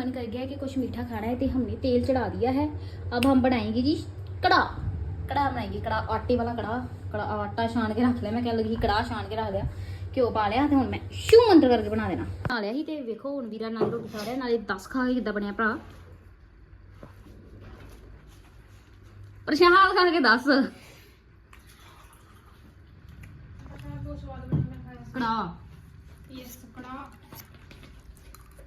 मन कर गया कि कुछ मीठा खाना है तो हमने तेल चढ़ा दिया है अब हम बनाएंगे जी कड़ा कड़ा बनाएंगे कड़ा आटे वाला कड़ा कड़ा आटा छान के ਰੱਖ ਲਿਆ ਮੈਂ ਕਹਿ ਲੱਗੀ ਕੜਾ ਛਾਨ ਕੇ ਰੱਖ ਲਿਆ ਘਿਓ ਪਾ ਲਿਆ ਤੇ ਹੁਣ ਮੈਂ ਸ਼ੂ ਮੰਤਰ ਕਰਕੇ ਬਣਾ ਦੇਣਾ ਬਣਾ ਲਿਆ ਸੀ ਤੇ ਵੇਖੋ ਹੁਣ ਵੀਰਾ ਨਾਲ ਰੋਟੀ ਖਾ ਰਿਹਾ ਨਾਲੇ 10 ਖਾ ਕੇ ਕਿੱਦਾਂ ਬਣਿਆ ਭਰਾ ਪ੍ਰਸ਼ਾਦ ਖਾ ਕੇ ਦੱਸ ਕੜਾ Yes, ਕੜਾ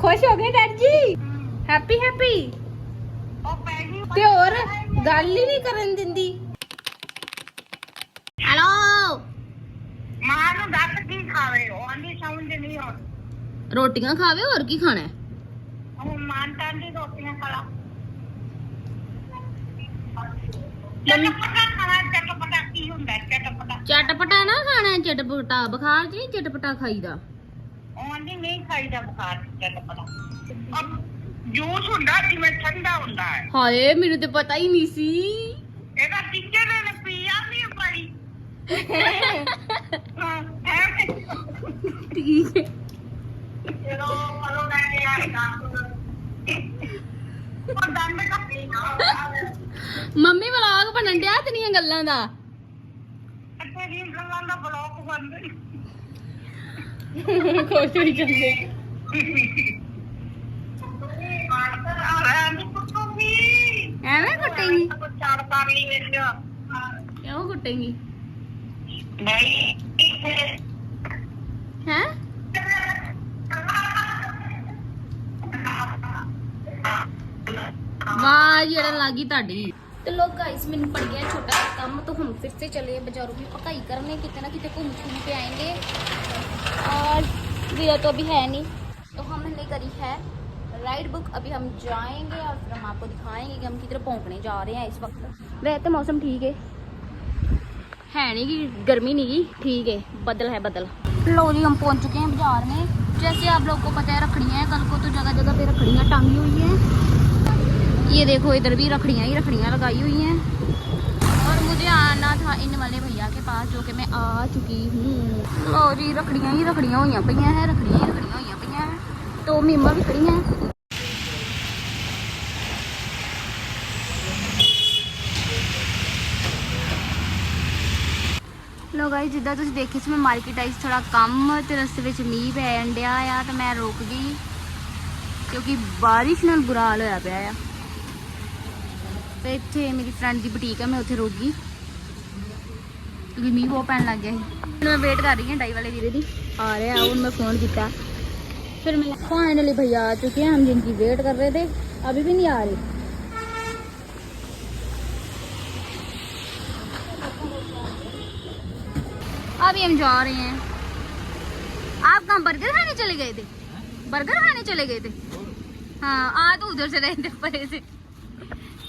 ਖੁਸ਼ ਹੋ ਗਏ ਡੈਡ ਜੀ? ਹੈਪੀ ਹੈਪੀ ਤੇ ਹੋਰ ਗੱਲ ਹੀ ਨਹੀਂ ਕਰਨ ਦਿੰਦੀ। ਹੈਲੋ ਮਾਂ ਨੂੰ ਦੱਸ ਕੀ ਖਾਵੇ ਉਹ ਆਂਦੀ ਸਮਝ ਨਹੀਂ ਆਉਣ ਰੋਟੀਆਂ ਖਾਵੇ ਹੋਰ ਕੀ ਖਾਣਾ? ਹੈ ਉਹ ਮਾਨਤਾਂ ਦੀ ਰੋਟੀਆਂ ਖਾ ਚਟਪਟਾ ਖਾਣਾ ਚਟਪਟਾ ਕੀ ਹੁੰਦਾ ਚਟਪਟਾ? ਚਟਪਟਾ ਨਾ ਖਾਣਾ ਹੈ, ਚਟਪਟਾ ਬੁਖਾਰ ਚ ਨਹੀਂ ਚਟਪਟਾ ਖਾਈਦਾ? ਉਹ ਆਂਦੀ ਨਹੀਂ ਖਾਈਦਾ ਬੁਖਾਰ ਚਟਪਟਾ ਜੂਸ ਹੁੰਦਾ ਜਿਵੇਂ ਠੰਡਾ ਹੁੰਦਾ ਹੈ। ਹਾਏ ਮੈਨੂੰ ਤੇ ਪਤਾ ਹੀ ਨਹੀਂ ਸੀ। ਇਹਦਾ ਟੀਚਰ ਨੇ ਪੀਆ ਨਹੀਂ ਪਾਈ ਹਾਂ ਹੈ ਠੀਕ ਹੈ। ਚਲੋ ਫਲੋ ਲੈ ਕੇ ਆਇਆ ਉਹ ਦੰਦ ਕੱਪੀ ਨਾ ਮੰਮੀ ਵਲੌਗ ਬਣਨ ਡਿਆ ਤੇਰੀਆਂ ਗੱਲਾਂ ਦਾ? ਅੱਛੇ ਦੀ ਗੱਲਾਂ ਦਾ ਬਲੌਕ ਬੰਦ ਖੁਸ਼ ਹੋਈ ਜਾਂਦੇ। ਐਵੇਂ ਕੁੱਟੇਂਗੀ? ਚਾਰ ਕਿਉਂ ਕੁੱਟੇਂਗੀ? ਹੈ? ਵਾਹ ਜਿਹੜਾ ਲੱਗੀ ਤੁਹਾਡੀ। तो लोग गाइस मैंने पड़ गया छोटा सा काम तो हम फिर से चले बाजारों की पकाई करने, कितने कितने घूम घूम के आएँगे। और भैया तो अभी है नहीं तो हमने करी है। राइड बुक अभी हम जाएँगे और फिर हम आपको दिखाएँगे कि हम किधर पहुँचने जा रहे हैं इस वक्त। वह तो मौसम ठीक है। है नहीं कि गर्मी नहीं की ठीक है, बदल है, बदल। लो जी, हम पहुँच चुके हैं बाज़ार में। जैसे आप लोग को पता है, रखड़ियाँ कल को तो जगह जगह पे रखड़ियाँ टांगी हुई हैं। ये देखो इधर भी रखड़ियाँ ही रखड़ियाँ लगाई हुई हैं और मुझे आना था इन वाले भैया के पास जो कि मैं आ चुकी हूँ लो जी रखड़ियाँ ही रखड़ियाँ हुई पई हैं रखड़ियाँ ही रखड़ियाँ हुई पई हैं तो मीमा भी खड़ी हैं ਲੋ ਗਾਇਸ ਜਿੱਦਾਂ ਤੁਸੀਂ ਦੇਖੇ ਸੀ ਮੈਂ ਮਾਰਕੀਟ ਆਈ ਸੀ ਥੋੜਾ ਕੰਮ ਤੇ ਰਸਤੇ ਵਿੱਚ ਮੀਂਹ ਪੈਣ ਡਿਆ ਆ ਤਾਂ ਮੈਂ ਰੁਕ ਗਈ ਕਿਉਂਕਿ ਬਾਰਿਸ਼ ਨਾਲ ਬੁਰਾ ਹਾਲ ਹੋਇਆ ਪਿਆ ਆ ਤੇ ਇੱਥੇ ਮੇਰੀ ਫਰੈਂਡ ਦੀ ਬੁਟੀਕ ਆ ਮੈਂ ਉੱਥੇ ਰੁਕ ਗਈ ਕਿਉਂਕਿ ਮੀਂਹ ਬਹੁਤ ਪੈਣ ਲੱਗ ਗਿਆ ਸੀ ਹੁਣ ਮੈਂ ਵੇਟ ਕਰ ਰਹੀ ਹਾਂ ਡਾਈ ਵਾਲੇ ਵੀਰੇ ਦੀ आ रहे हैं उन मैं फ़ोन किया फिर मैं फाइनली भैया आ चुके हैं हम जिनकी वेट कर रहे थे अभी भी नहीं आ रहे अभी हम जा रहे हैं आप कहाँ बर्गर खाने चले गए थे बर्गर खाने चले गए थे हाँ आ तो उधर से रहे थे परे से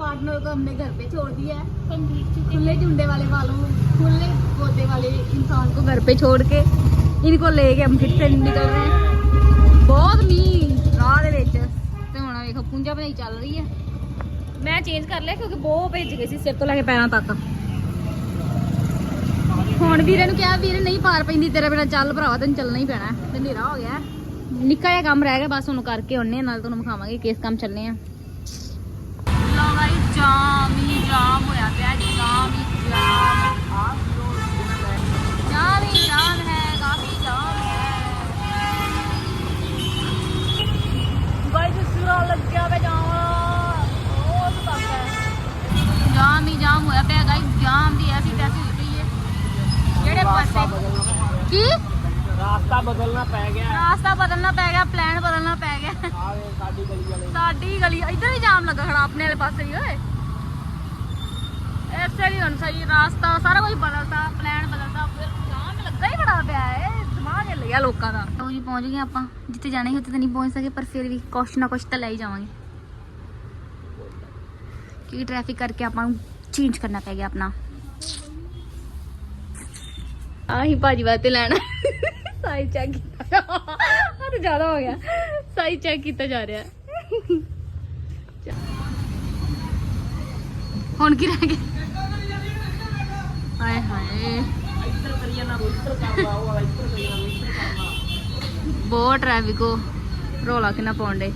पार्टनर को हमने घर पे छोड़ दिया है खुले झुंडे वाले वालों खुले गोदे वाले इंसान को घर पे छोड़ के इनको लेके हम फिर से निकल रहे हैं ਬਹੁਤ ਮੀਂਹ ਰਾਹ ਦੇ ਵਿੱਚ ਤੇ ਹੁਣ ਵੇਖੋ ਪੁੰਜਾ ਭਜਾਈ ਚੱਲ ਰਹੀ ਹੈ ਮੈਂ ਚੇਂਜ ਕਰ ਲਿਆ ਕਿਉਂਕਿ ਬਹੁਤ ਭੇਜ ਗਏ ਸੀ ਸਿਰ ਤੋਂ ਲੈ ਕੇ ਪੈਰਾਂ ਤੱਕ ਹੁਣ ਵੀਰੇ ਨੂੰ ਕਿਹਾ ਵੀਰੇ ਨਹੀਂ ਪਾਰ ਪੈਂਦੀ ਤੇਰੇ ਬਿਨਾ ਚੱਲ ਭਰਾਵਾ ਤੈਨੂੰ ਚੱਲਣਾ ਹੀ ਪੈਣਾ ਹੈ। ਤੇ ਹਨੇਰਾ ਹੋ ਗਿਆ ਹੈ। ਨਿੱਕਾ ਜਿਹਾ ਕੰਮ ਰਹਿ ਗਿਆ ਬਸ ਉਹਨੂੰ ਕਰਕੇ ਆਉਣੇ ਆ, ਨਾਲ ਤੁਹਾਨੂੰ ਵਿਖਾਵਾਂਗੇ ਕਿਸ ਕੰਮ ਚੱਲਨੇ ਆ जाम जाम होया जाम गया गाइस जाम। ऐसी पैसे है। जेड़े की ਰਾਸਤਾ ਬਦਲਣਾ ਪੈ ਗਿਆ ਰਾਸਤਾ ਬਦਲਣਾ ਪੈ ਗਿਆ ਪਲਾਨ ਬਦਲਣਾ ਪੈ ਗਿਆ ਆਵੇ ਸਾਡੀ ਗਲੀ ਵਾਲੇ ਸਾਡੀ ਗਲੀ ਇੱਧਰ ਹੀ ਜਾਮ ਲੱਗਾ ਖੜਾ ਆਪਣੇ ਵਾਲੇ ਪਾਸੇ ਹੀ ਓਏ ਐਸੇ ਹੀ ਹੁਣ ਸਹੀ ਰਾਸਤਾ ਸਾਰਾ ਕੁਝ ਬਦਲਦਾ ਪਲਾਨ ਬਦਲਦਾ ਫਿਰ ਜਾਮ ਲੱਗਾ ਹੀ ਬੜਾ ਪਿਆ ਏ ਦਿਮਾਗ ਹਿੱਲ ਗਿਆ ਲੋਕਾਂ ਦਾ ਲਓ ਜੀ ਪਹੁੰਚ ਗਏ ਆਪਾਂ ਜਿੱਥੇ ਜਾਣਾ ਸੀ ਉੱਥੇ ਤਾਂ ਨਹੀਂ ਪਹੁੰਚ ਸਕੇ ਪਰ ਫਿਰ ਵੀ ਕੁਛ ਨਾ ਕੁਛ ਤਾਂ ਲੈ ਹੀ ਜਾਵਾਂਗੇ ਕਿਉਂਕਿ ਟ੍ਰੈਫਿਕ ਕਰਕੇ ਆਪਾਂ ਨੂੰ ਚੇਂਜ ਕਰਨਾ ਪੈ ਗਿਆ ਆਪਣਾ ਆਹੀ ਭਾਜੀ ਵਾਸਤੇ ਲੈਣਾ ਸਾਈ ਚੈੱਕ ਕੀਤਾ। ਹਰ ਜ਼ਿਆਦਾ ਹੋ ਗਿਆ। ਸਾਈ ਚੈੱਕ ਕੀਤਾ ਜਾ ਰਿਹਾ। ਹੁਣ ਕੀ ਰਹਿ ਗਿਆ? ਹਾਏ ਹਾਏ। ਇੱਧਰ ਕਰੀ ਜਾਣਾ ਇੱਧਰ ਕਰਦਾ ਉਹ ਵਾਲਾ ਇੱਧਰ ਕਰੀ ਜਾਣਾ ਇੱਧਰ ਕਰਨਾ ਬਹੁਤ ਟ੍ਰੈਫਿਕ ਹੋ ਰੋਲਾ ਕਿੰਨਾ ਪਾਉਂਦੇ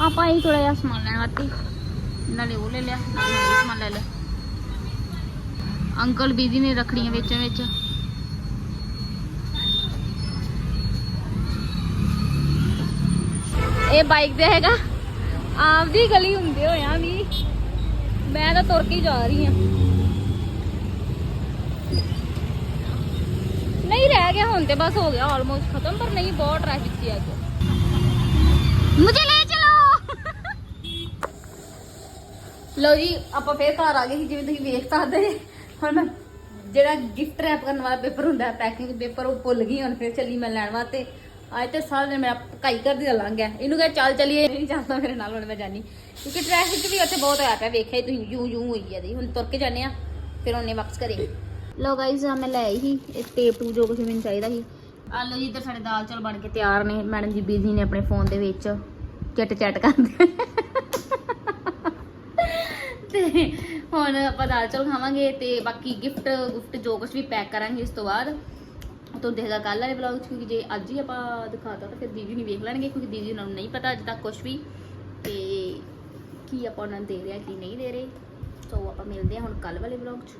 ਆਪਾਂ ਹੀ ਥੋੜਾ ਜਿਹਾ ਸਮਾਨ ਲੈਣ ਵਾਸਤੇ। ਨਾਲੇ ਉਹ ਲੈ ਲਿਆ, ਨਾਲੇ ਸਮਾਨ ਲੈ ਲਿਆ। ਅੰਕਲ ਬੀਜੀ ਨੇ ਰੱਖੜੀਆਂ ਵਿੱਚ ਵਿੱਚ। ਇਹ ਬਾਈਕ ਤੇ ਹੈਗਾ ਆਪਦੀ ਗਲੀ ਹੁੰਦੇ ਹੋਇਆ ਵੀ ਮੈਂ ਤਾਂ ਤੁਰ ਕੇ ਹੀ ਜਾ ਰਹੀ ਹਾਂ ਨਹੀਂ ਰਹਿ ਗਿਆ ਹੁਣ ਤੇ ਬਸ ਹੋ ਗਿਆ ਆਲਮੋਸਟ ਖਤਮ ਪਰ ਨਹੀਂ ਬਹੁਤ ਟ੍ਰੈਫਿਕ ਸੀ ਅੱਜ ਮੁਝੇ ਲੈ ਚਲੋ ਲਓ ਜੀ ਆਪਾਂ ਫੇਰ ਘਰ ਆ ਗਏ ਸੀ ਜਿਵੇਂ ਤੁਸੀਂ ਵੇਖ ਸਕਦੇ ਜੇ। ਹੁਣ ਮੈਂ ਜਿਹੜਾ ਗਿਫਟ ਰੈਪ ਕਰਨ ਵਾਲਾ ਪੇਪਰ ਹੁੰਦਾ ਪੈਕਿੰਗ ਪੇਪਰ ਉਹ ਭੁੱਲ ਗਈ ਹੁਣ ਫੇਰ ਚੱਲੀ ਮੈਂ ਲੈਣ ਵਾਸਤੇ ਅੱਜ ਤੇ ਸਾਰਾ ਦਿਨ ਮੇਰਾ ਪਕਾਈ ਕਰਦੀ ਦਾ ਲੰਘ ਗਿਆ। ਇਹਨੂੰ ਕਹੇ ਚੱਲ ਚਲੀਏ ਨਹੀਂ ਜਾਂਦਾ ਮੇਰੇ ਨਾਲ ਹੁਣ ਮੈਂ ਜਾਨੀ ਕਿਉਂਕਿ ਟ੍ਰੈਫਿਕ ਵੀ ਉੱਥੇ ਬਹੁਤ ਹੋਇਆ ਪਿਆ ਵੇਖਿਆ ਤੁਸੀਂ ਯੂ ਯੂ ਹੋਈ ਜਾਂਦੀ ਹੁਣ ਤੁਰ ਕੇ ਜਾਂਦੇ ਆ ਫਿਰ ਉਹਨੇ ਵਾਪਸ ਕਰੇ ਲੋ ਗਾਈਜ਼ ਆ ਮੈਂ ਲੈ ਆਈ ਸੀ ਇਹ ਟੇਪ ਟੂ ਜੋ ਕੁਝ ਮੈਨੂੰ ਚਾਹੀਦਾ ਸੀ। ਆ ਲੋ ਜੀ ਇੱਧਰ ਸਾਡੇ ਦਾਲ ਚੌਲ ਬਣ ਕੇ ਤਿਆਰ ਨੇ। ਮੈਡਮ ਜੀ ਬੀਜ਼ੀ ਨੇ ਆਪਣੇ ਫੋਨ ਦੇ ਵਿੱਚ। ਚਿੱਟ ਚੈਟ ਕਰਦੇ ਤੇ ਹੁਣ ਆਪਾਂ ਦਾਲ ਚੌਲ ਖਾਵਾਂਗੇ ਤੇ ਬਾਕੀ ਗਿਫਟ ਗੁਫਟ ਜੋ ਕੁਝ ਵੀ ਪੈਕ ਕਰਾਂਗੇ ਇਸ ਤੋਂ ਬਾਅਦ। ਤੁਹਾਨੂੰ ਦੇਖੇਗਾ ਕੱਲ ਵਾਲੇ ਵਲੌਗ ਚ, ਕਿਉਂਕਿ ਜੇ ਅੱਜ ਹੀ ਆਪਾਂ ਦਿਖਾਤਾ, ਤਾਂ ਫਿਰ ਦੀਦੀ ਨਹੀਂ ਵੇਖ ਲੈਣਗੇ, ਕਿਉਂਕਿ ਦੀਦੀ ਉਹਨਾਂ ਨੂੰ ਨਹੀਂ ਪਤਾ ਅੱਜ ਤੱਕ ਕੁਝ ਵੀ ਤੇ ਕੀ ਆਪਾਂ ਉਹਨਾਂ ਨੂੰ ਦੇ ਰਹੇ ਆ, ਕੀ ਨਹੀਂ ਦੇ ਰਹੇ। ਸੋ ਆਪਾਂ ਮਿਲਦੇ ਹਾਂ ਹੁਣ ਕੱਲ ਵਾਲੇ ਵਲੌਗ ਚ।